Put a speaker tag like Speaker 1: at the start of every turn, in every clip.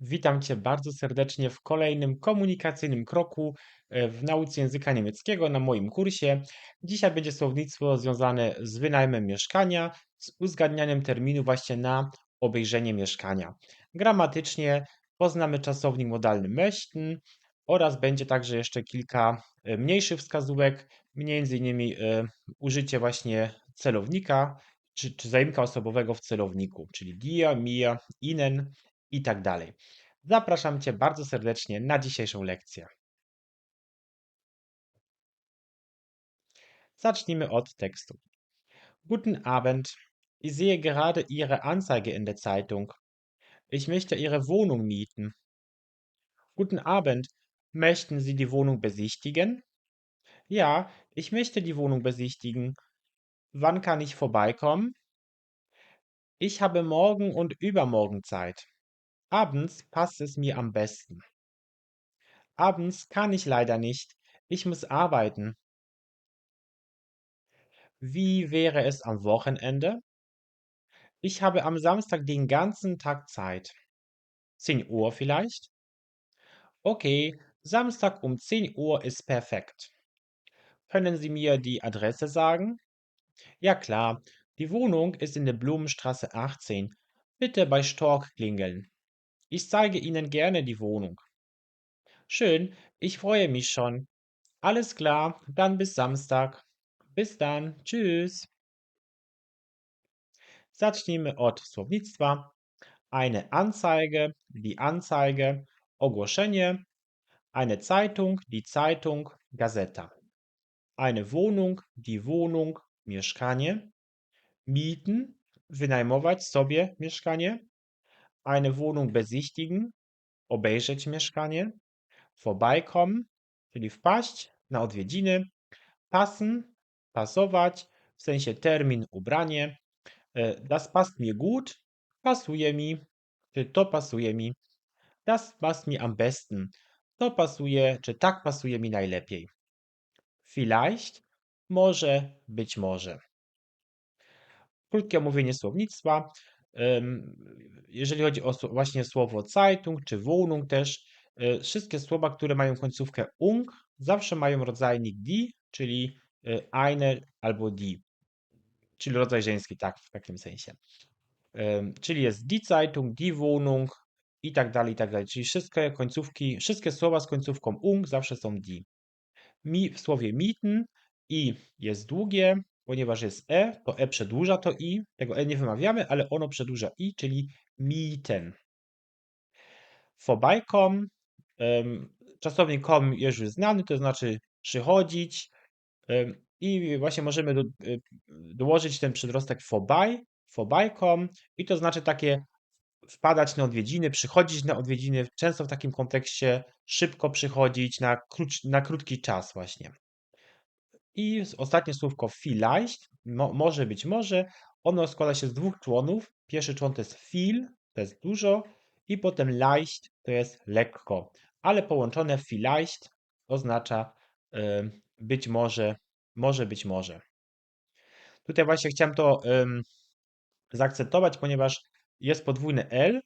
Speaker 1: Witam Cię bardzo serdecznie w kolejnym komunikacyjnym kroku e, w nauce języka niemieckiego na moim kursie. Dzisiaj będzie słownictwo związane z wynajmem mieszkania, z uzgadnianiem terminu właśnie na obejrzenie mieszkania. Gramatycznie poznamy czasownik modalny möchten oraz będzie także jeszcze kilka e, mniejszych wskazówek, innymi e, użycie właśnie celownika czy, czy zaimka osobowego w celowniku, czyli dir, mir, ihnen i tak dalej. Zapraszam Cię bardzo serdecznie na dzisiejszą lekcję. Zacznijmy od tekstu. Guten Abend. Ich sehe gerade Ihre Anzeige in der Zeitung. Ich möchte Ihre Wohnung mieten. Guten Abend. Möchten Sie die Wohnung besichtigen? Ja, ich möchte die Wohnung besichtigen. Wann kann ich vorbeikommen? Ich habe morgen und übermorgen Zeit. Abends passt es mir am besten. Abends kann ich leider nicht. Ich muss arbeiten. Wie wäre es am Wochenende? Ich habe am Samstag den ganzen Tag Zeit. 10 Uhr vielleicht? Okay, Samstag um 10 Uhr ist perfekt. Können Sie mir die Adresse sagen? Ja klar, die Wohnung ist in der Blumenstraße 18. Bitte bei Stork klingeln. Ich zeige Ihnen gerne die Wohnung. Schön, ich freue mich schon. Alles klar, dann bis Samstag. Bis dann, tschüss. Zacznijmy od słownictwa. Eine Anzeige, die Anzeige, ogłoszenie, eine Zeitung, die Zeitung, Gazeta. Eine Wohnung, die Wohnung, mieszkanie. Mieten, wynajmować sobie mieszkanie eine Wohnung besichtigen, obejrzeć mieszkanie, vorbeikommen, czyli wpaść na odwiedziny, passen, pasować, w sensie termin, ubranie, e, das passt mir gut, pasuje mi, czy to pasuje mi, das passt mir am besten, to pasuje, czy tak pasuje mi najlepiej. Vielleicht, może, być może. Krótkie omówienie słownictwa. Jeżeli chodzi o właśnie słowo Zeitung czy Wohnung też, e, wszystkie słowa, które mają końcówkę ung, zawsze mają rodzajnik die, czyli e, eine albo die, czyli rodzaj żeński, tak, w takim sensie. Czyli jest die Zeitung, die Wohnung i tak dalej, i tak dalej. Czyli wszystkie końcówki, wszystkie słowa z końcówką ung zawsze są die. Mi w słowie mieten i jest długie, ponieważ jest e, to e przedłuża to i. Tego e nie wymawiamy, ale ono przedłuża i, czyli mieten. Vorbeikommen, czasownik kom jest już znany, to znaczy przychodzić i właśnie możemy do, y, dołożyć ten przedrostek vorbei, vorbeikommen i to znaczy takie wpadać na odwiedziny, przychodzić na odwiedziny, często w takim kontekście szybko przychodzić na, na krótki czas właśnie. I ostatnie słówko vielleicht, mo, może być może, ono składa się z dwóch członów. Pierwszy człon to jest viel, to jest dużo, i potem leicht to jest lekko, ale połączone vielleicht oznacza y, być może, może być może. Tutaj właśnie chciałem to y, zaakcentować, ponieważ jest podwójne L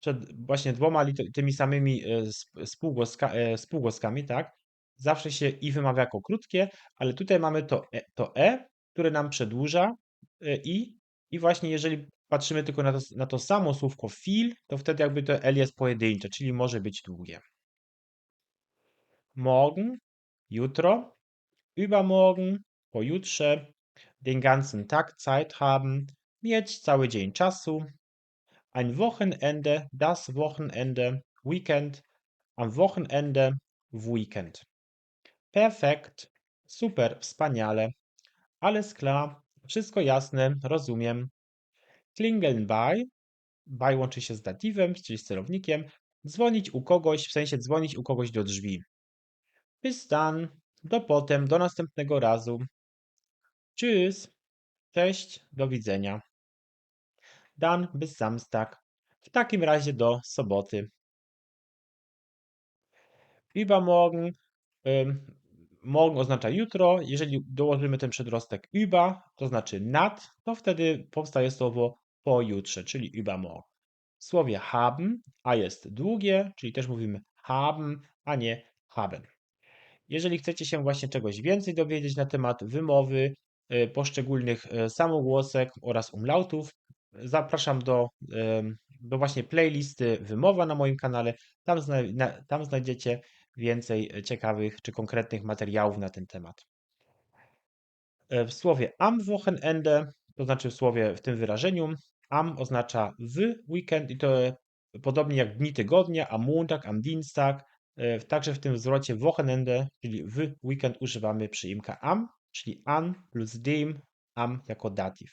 Speaker 1: przed właśnie dwoma tymi samymi y, spółgłoska, spółgłoskami, tak? Zawsze się i wymawia jako krótkie, ale tutaj mamy to e, to e które nam przedłuża e, i, i właśnie jeżeli patrzymy tylko na to, na to samo słówko fil, to wtedy jakby to L jest pojedyncze, czyli może być długie. Morgen, jutro, übermorgen, pojutrze, den ganzen Tag Zeit haben, mieć cały dzień czasu, ein Wochenende, das Wochenende, Weekend, am Wochenende, w weekend. Perfekt, super, wspaniale. Alles klar, wszystko jasne, rozumiem. Klingeln bei, bei łączy się z datywem, czyli z celownikiem. Dzwonić u kogoś, w sensie dzwonić u kogoś do drzwi. Bis dann, do potem, do następnego razu. Tschüss, cześć, do widzenia. Dan bis Samstag, w takim razie do soboty. Übermorgen, morgen oznacza jutro. Jeżeli dołożymy ten przedrostek über, to znaczy nad, to wtedy powstaje słowo pojutrze, czyli übermorgen. W słowie haben a jest długie, czyli też mówimy haben, a nie haben. Jeżeli chcecie się właśnie czegoś więcej dowiedzieć na temat wymowy, y, poszczególnych y, samogłosek oraz umlautów, zapraszam do, do właśnie playlisty Wymowa na moim kanale. Tam, tam znajdziecie więcej ciekawych czy konkretnych materiałów na ten temat. E, w słowie am Wochenende, to znaczy w słowie w tym wyrażeniu, am oznacza w weekend i to podobnie jak dni tygodnia, am Montag, am Dienstag, e, także w tym zwrocie Wochenende, czyli w weekend używamy przyimka am, czyli an plus dem, am jako datyw.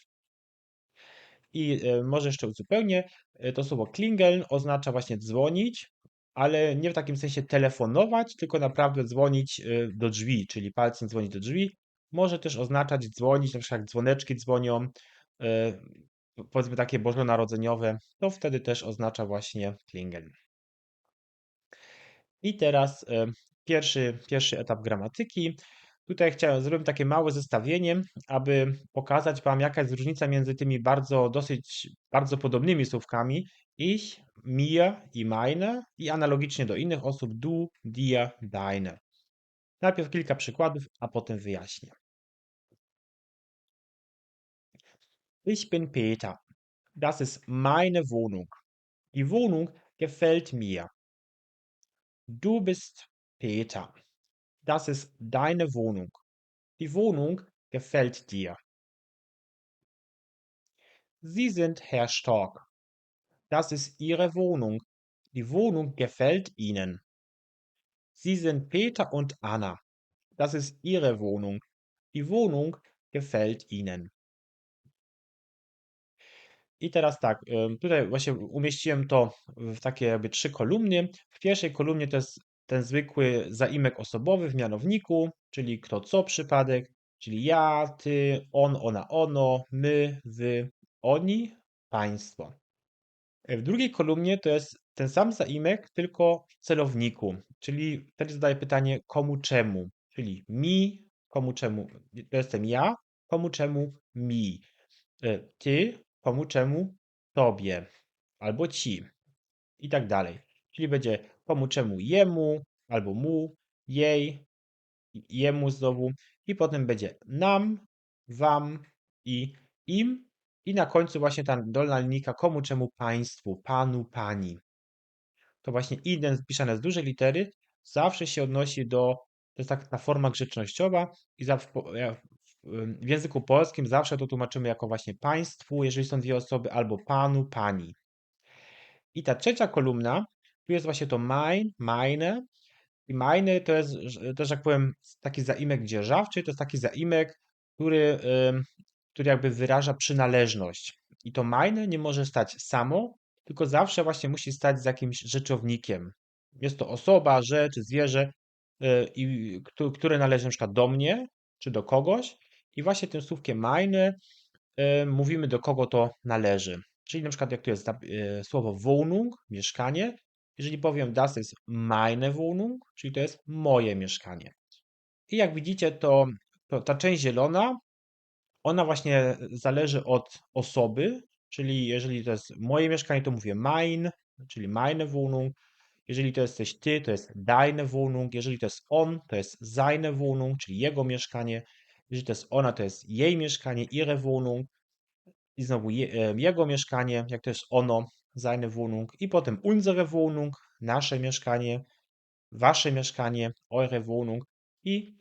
Speaker 1: I e, może jeszcze uzupełnię, to słowo klingeln oznacza właśnie dzwonić, ale nie w takim sensie telefonować, tylko naprawdę dzwonić do drzwi, czyli palcem dzwonić do drzwi, może też oznaczać dzwonić, na przykład jak dzwoneczki dzwonią, e, powiedzmy takie bożonarodzeniowe, to wtedy też oznacza właśnie klingeln. I teraz e, pierwszy, pierwszy etap gramatyki. Tutaj chciałem zrobić takie małe zestawienie, aby pokazać Wam, jaka jest różnica między tymi bardzo, dosyć, bardzo podobnymi słówkami ich, mir i meine i analogicznie do innych osób du, dir, deine. Najpierw kilka przykładów, a potem wyjaśnię. Ich bin Peter. Das ist meine Wohnung. Die Wohnung gefällt mir. Du bist Peter. Das ist deine Wohnung. Die Wohnung gefällt dir. Sie sind Herr Stork. Das ist Ihre Wohnung. Die Wohnung gefällt Ihnen. Sie sind Peter und Anna. Das ist Ihre Wohnung. Die Wohnung gefällt Ihnen. I teraz tak, tutaj właśnie umieściłem to w takie jakby trzy kolumny. W pierwszej kolumnie to jest ten zwykły zaimek osobowy w mianowniku, czyli kto co przypadek, czyli ja, ty, on, ona, ono, my, wy, oni, państwo. W drugiej kolumnie to jest ten sam zaimek, tylko w celowniku, czyli wtedy zadaję pytanie komu czemu, czyli mi, komu czemu, to jestem ja, komu czemu mi. E, ty, komu czemu tobie albo ci i tak dalej. Czyli będzie komu czemu jemu albo mu, jej, jemu znowu i potem będzie nam, wam i im i na końcu właśnie ta dolna linijka komu czemu państwu, panu, pani. To właśnie ident pisane z dużej litery zawsze się odnosi do, to jest taka forma grzecznościowa i w języku polskim zawsze to tłumaczymy jako właśnie państwu, jeżeli są dwie osoby, albo panu, pani. I ta trzecia kolumna, tu jest właśnie to mein, meine. I meine to jest też, jak powiem, taki zaimek dzierżawczy, to jest taki zaimek, który, który jakby wyraża przynależność. I to meine nie może stać samo, tylko zawsze właśnie musi stać z jakimś rzeczownikiem. Jest to osoba, rzecz, zwierzę, y, które należy na przykład do mnie, czy do kogoś, i właśnie tym słówkiem meine y, mówimy, do kogo to należy. Czyli na przykład jak tu jest y, słowo Wohnung, mieszkanie, jeżeli powiem das ist meine Wohnung, czyli to jest moje mieszkanie. I jak widzicie, to, to ta część zielona, ona właśnie zależy od osoby, czyli jeżeli to jest moje mieszkanie, to mówię mein, czyli meine Wohnung. Jeżeli to jesteś ty, to jest deine Wohnung. Jeżeli to jest on, to jest seine Wohnung, czyli jego mieszkanie. Jeżeli to jest ona, to jest jej mieszkanie, ihre Wohnung. I znowu je, jego mieszkanie, jak to jest ono, seine Wohnung. I potem unsere Wohnung, nasze mieszkanie, wasze mieszkanie, eure Wohnung. I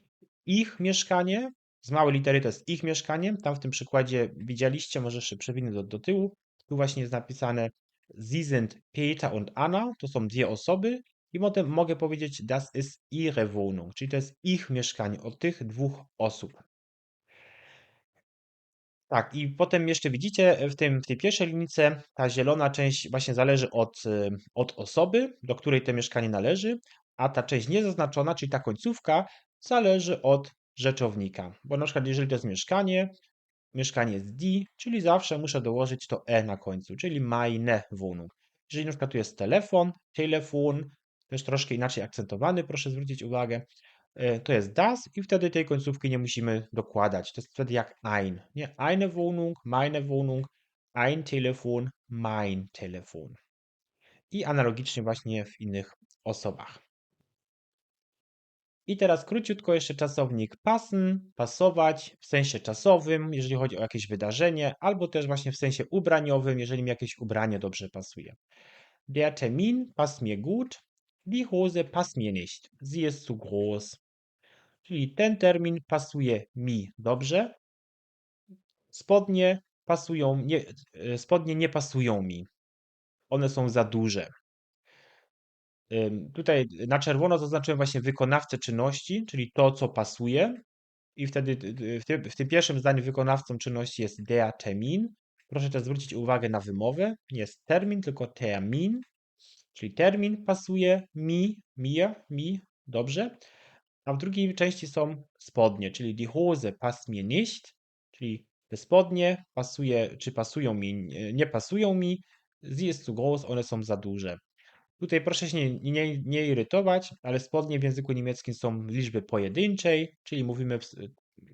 Speaker 1: ich mieszkanie, z małej litery to jest ich mieszkanie. Tam w tym przykładzie widzieliście, może jeszcze przewinę do, do tyłu. Tu właśnie jest napisane Sie sind Peter und Anna, to są dwie osoby. I potem mogę powiedzieć, das ist ihre Wohnung, czyli to jest ich mieszkanie, od tych dwóch osób. Tak, i potem jeszcze widzicie e, w, tym, w tej pierwszej linijce ta zielona część właśnie zależy od, e, od osoby, do której to mieszkanie należy, a ta część niezaznaczona, czyli ta końcówka, zależy od rzeczownika. Bo na przykład jeżeli to jest mieszkanie, mieszkanie jest die, czyli zawsze muszę dołożyć to e na końcu, czyli meine Wohnung. Jeżeli na przykład tu jest telefon, telefon, też troszkę inaczej akcentowany, proszę zwrócić uwagę, to jest das i wtedy tej końcówki nie musimy dokładać. To jest wtedy jak ein. Nie? Eine Wohnung, meine Wohnung, ein Telefon, mein Telefon. i analogicznie właśnie w innych osobach. I teraz króciutko jeszcze czasownik passen, pasować w sensie czasowym, jeżeli chodzi o jakieś wydarzenie, albo też właśnie w sensie ubraniowym, jeżeli mi jakieś ubranie dobrze pasuje. Der Termin passt mir gut, die Hose passt mir nicht, sie ist zu groß. Czyli ten termin pasuje mi dobrze, spodnie pasują, nie, e, spodnie nie pasują mi. One są za duże. Tutaj na czerwono zaznaczyłem właśnie wykonawcę czynności, czyli to, co pasuje. I wtedy w tym, w tym pierwszym zdaniu wykonawcą czynności jest der Termin. Proszę też zwrócić uwagę na wymowę. Nie jest termin, tylko termin. Czyli termin pasuje mi, mir, mi, dobrze. A w drugiej części są spodnie, czyli die Hose passt mir nicht, czyli te spodnie pasuje, czy pasują mi, nie pasują mi, sie ist zu groß, one są za duże. Tutaj proszę się nie, nie, nie irytować, ale spodnie w języku niemieckim są liczby pojedynczej, czyli mówimy,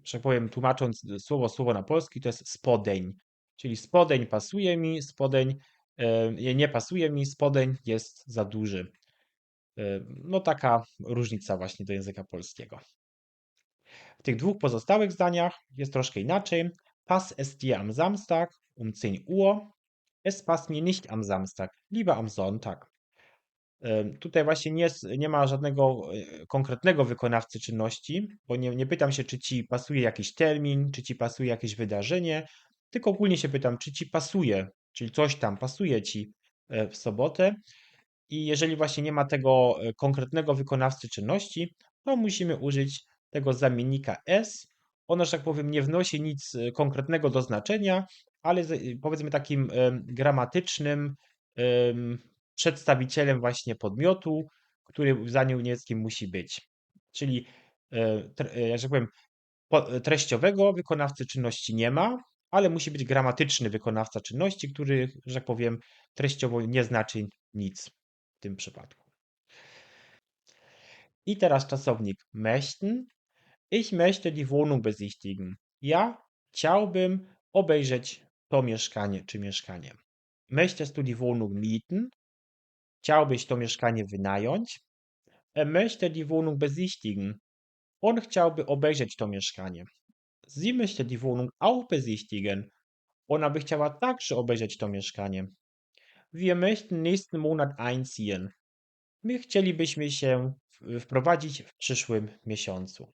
Speaker 1: że tak powiem, tłumacząc słowo słowo na polski, to jest spodeń. Czyli spodeń pasuje mi, spodeń e, nie pasuje mi, spodeń jest za duży. E, no taka różnica właśnie do języka polskiego. W tych dwóch pozostałych zdaniach jest troszkę inaczej. Pass es dir am Samstag um 10 Uhr. Es passt mir nicht am Samstag, lieber am Sonntag. Tutaj właśnie nie, nie ma żadnego e, konkretnego wykonawcy czynności, bo nie, nie pytam się, czy ci pasuje jakiś termin, czy ci pasuje jakieś wydarzenie, tylko ogólnie się pytam, czy ci pasuje, czyli coś tam pasuje ci w sobotę. I jeżeli właśnie nie ma tego e, konkretnego wykonawcy czynności, to musimy użyć tego zamiennika s. Ono, że tak powiem, nie wnosi nic konkretnego do znaczenia, ale powiedzmy takim gramatycznym przedstawicielem właśnie podmiotu, który w zdaniu niemieckim musi być. Czyli, e, jak powiem, treściowego wykonawcy czynności nie ma, ale musi być gramatyczny wykonawca czynności, który, że tak powiem, treściowo nie znaczy nic tym przypadku. I teraz czasownik möchten. Ich möchte die Wohnung besichtigen. Ja chciałbym obejrzeć to mieszkanie czy mieszkanie. Möchtest du die Wohnung mieten? Chciałbyś to mieszkanie wynająć? Er möchte die Wohnung besichtigen. On chciałby obejrzeć to mieszkanie. Sie möchte die Wohnung auch besichtigen. Ona by chciała także obejrzeć to mieszkanie. Wir möchten nächsten Monat einziehen. My chcielibyśmy się wprowadzić w przyszłym miesiącu.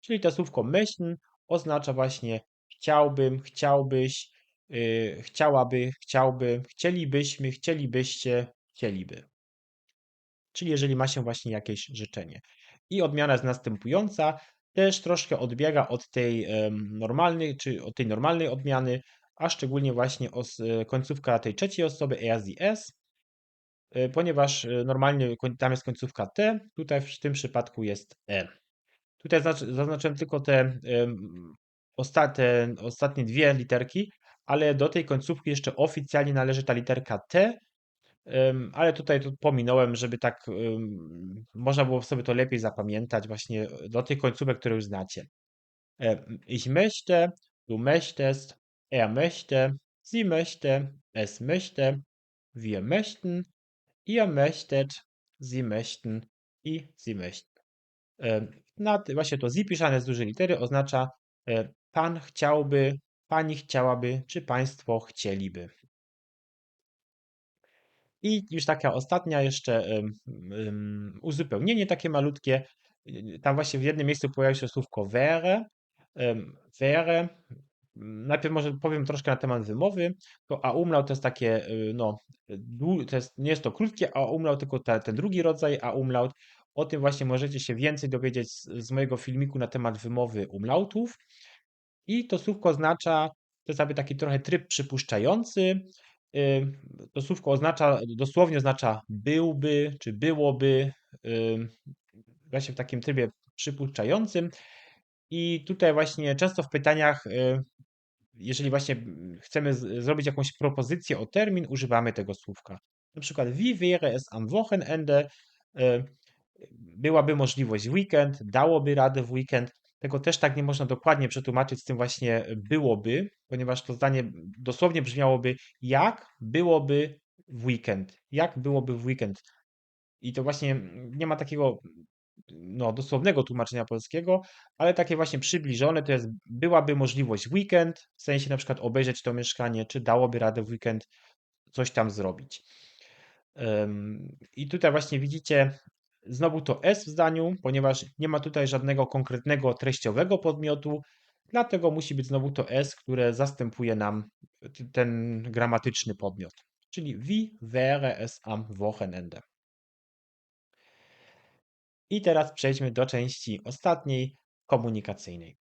Speaker 1: Czyli to słówko möchten oznacza właśnie chciałbym, chciałbyś, yy, chciałaby, chciałby, chcielibyśmy, chcielibyście, chcieliby. Czyli jeżeli ma się właśnie jakieś życzenie. I odmiana jest następująca, też troszkę odbiega od tej normalnej, czy od tej normalnej odmiany, a szczególnie właśnie os, e, końcówka tej trzeciej osoby as i s, e, ponieważ e, normalnie tam jest końcówka t, tutaj w tym przypadku jest e. Tutaj zaznaczyłem tylko te, te ostatnie dwie literki, ale do tej końcówki jeszcze oficjalnie należy ta literka t, ale tutaj to pominąłem, żeby tak można było sobie to lepiej zapamiętać właśnie do tych końcówek, które już znacie. Ich möchte, du möchtest, er möchte, sie möchte, es möchte, wir möchten, ihr möchtet, sie möchten i sie möchten. Na, właśnie to sie pisane z dużej litery oznacza e, pan chciałby, pani chciałaby, czy państwo chcieliby. I już taka ostatnia jeszcze uzupełnienie takie malutkie. Tam właśnie w jednym miejscu pojawia się słówko wäre. Wäre. Najpierw może powiem troszkę na temat wymowy. To a umlaut to jest takie, y, no, to jest, nie jest to krótkie a umlaut, tylko ta, ten drugi rodzaj a umlaut. O tym właśnie możecie się więcej dowiedzieć z, z mojego filmiku na temat wymowy umlautów. I to słówko oznacza, to jest taki trochę tryb przypuszczający, to słówko oznacza, dosłownie oznacza byłby, czy byłoby, właśnie w takim trybie przypuszczającym. I tutaj właśnie często w pytaniach, jeżeli właśnie chcemy zrobić jakąś propozycję o termin, używamy tego słówka. Na przykład, wie wäre es am Wochenende? Byłaby możliwość weekend, dałoby radę w weekend. Tego też tak nie można dokładnie przetłumaczyć z tym właśnie byłoby, ponieważ to zdanie dosłownie brzmiałoby jak byłoby w weekend? Jak byłoby w weekend? I to właśnie nie ma takiego no, dosłownego tłumaczenia polskiego, ale takie właśnie przybliżone to jest byłaby możliwość weekend, w sensie na przykład obejrzeć to mieszkanie, czy dałoby radę w weekend coś tam zrobić. I tutaj właśnie widzicie znowu to S w zdaniu, ponieważ nie ma tutaj żadnego konkretnego treściowego podmiotu, dlatego musi być znowu to S, które zastępuje nam ten gramatyczny podmiot. Czyli wie wäre es am Wochenende. I teraz przejdźmy do części ostatniej, komunikacyjnej.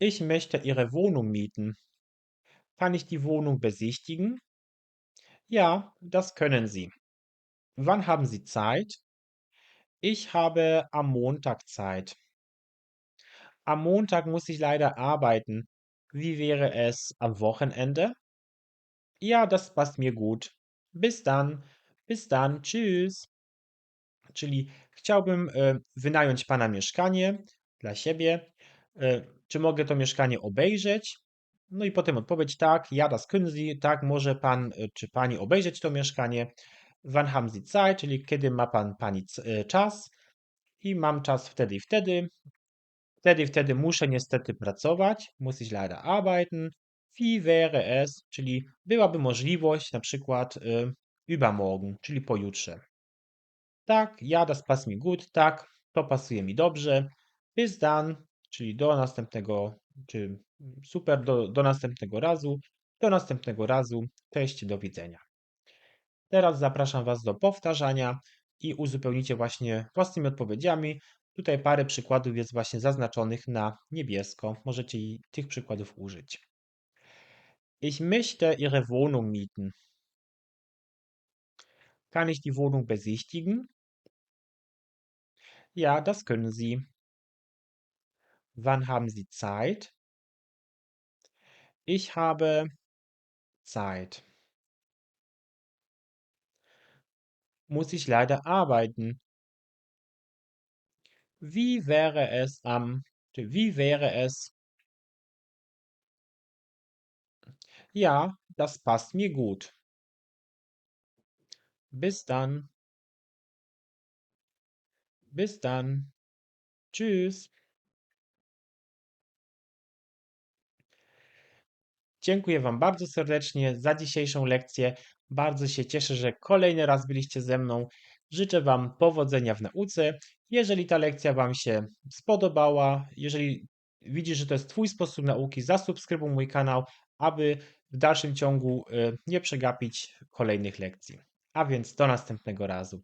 Speaker 1: Ich möchte Ihre Wohnung mieten. Kann ich die Wohnung besichtigen? Ja, das können Sie. Wann haben Sie Zeit? Ich habe am Montag Zeit. Am Montag muss ich leider arbeiten. Wie wäre es am Wochenende? Ja, das passt mir gut. Bis dann. Bis dann. Tschüss. Czyli chciałbym e, wynająć pana mieszkanie dla siebie. E, Czy mogę to mieszkanie obejrzeć? No i potem odpowiedź tak, ja das können Sie, tak, może pan e, czy pani obejrzeć to mieszkanie. Wann haben Sie Zeit, czyli kiedy ma pan pani czas? I mam czas wtedy i wtedy. Wtedy i wtedy muszę niestety pracować, muss ich leider arbeiten. Wie wäre es, czyli byłaby możliwość na przykład übermorgen, czyli pojutrze. Tak, ja, das passt mir gut, tak, to pasuje mi dobrze. Bis dann, czyli do następnego, czy super, do, do następnego razu. Do następnego razu. Cześć, do widzenia. Teraz zapraszam Was do powtarzania i uzupełnicie właśnie własnymi odpowiedziami. Tutaj parę przykładów jest właśnie zaznaczonych na niebiesko. Możecie tych przykładów użyć. Ich möchte Ihre Wohnung mieten. Kann ich die Wohnung besichtigen? Ja, das können Sie. Wann haben Sie Zeit? Ich habe Zeit. Muss ich leider arbeiten. Wie wäre es am, wie wäre es? Ja, das passt mir gut. Bis dann. Bis dann. Tschüss. Dziękuję Wam bardzo serdecznie za dzisiejszą lekcję. Bardzo się cieszę, że kolejny raz byliście ze mną. Życzę Wam powodzenia w nauce. Jeżeli ta lekcja Wam się spodobała, jeżeli widzisz, że to jest Twój sposób nauki, zasubskrybuj mój kanał, aby w dalszym ciągu y, nie przegapić kolejnych lekcji. A więc do następnego razu.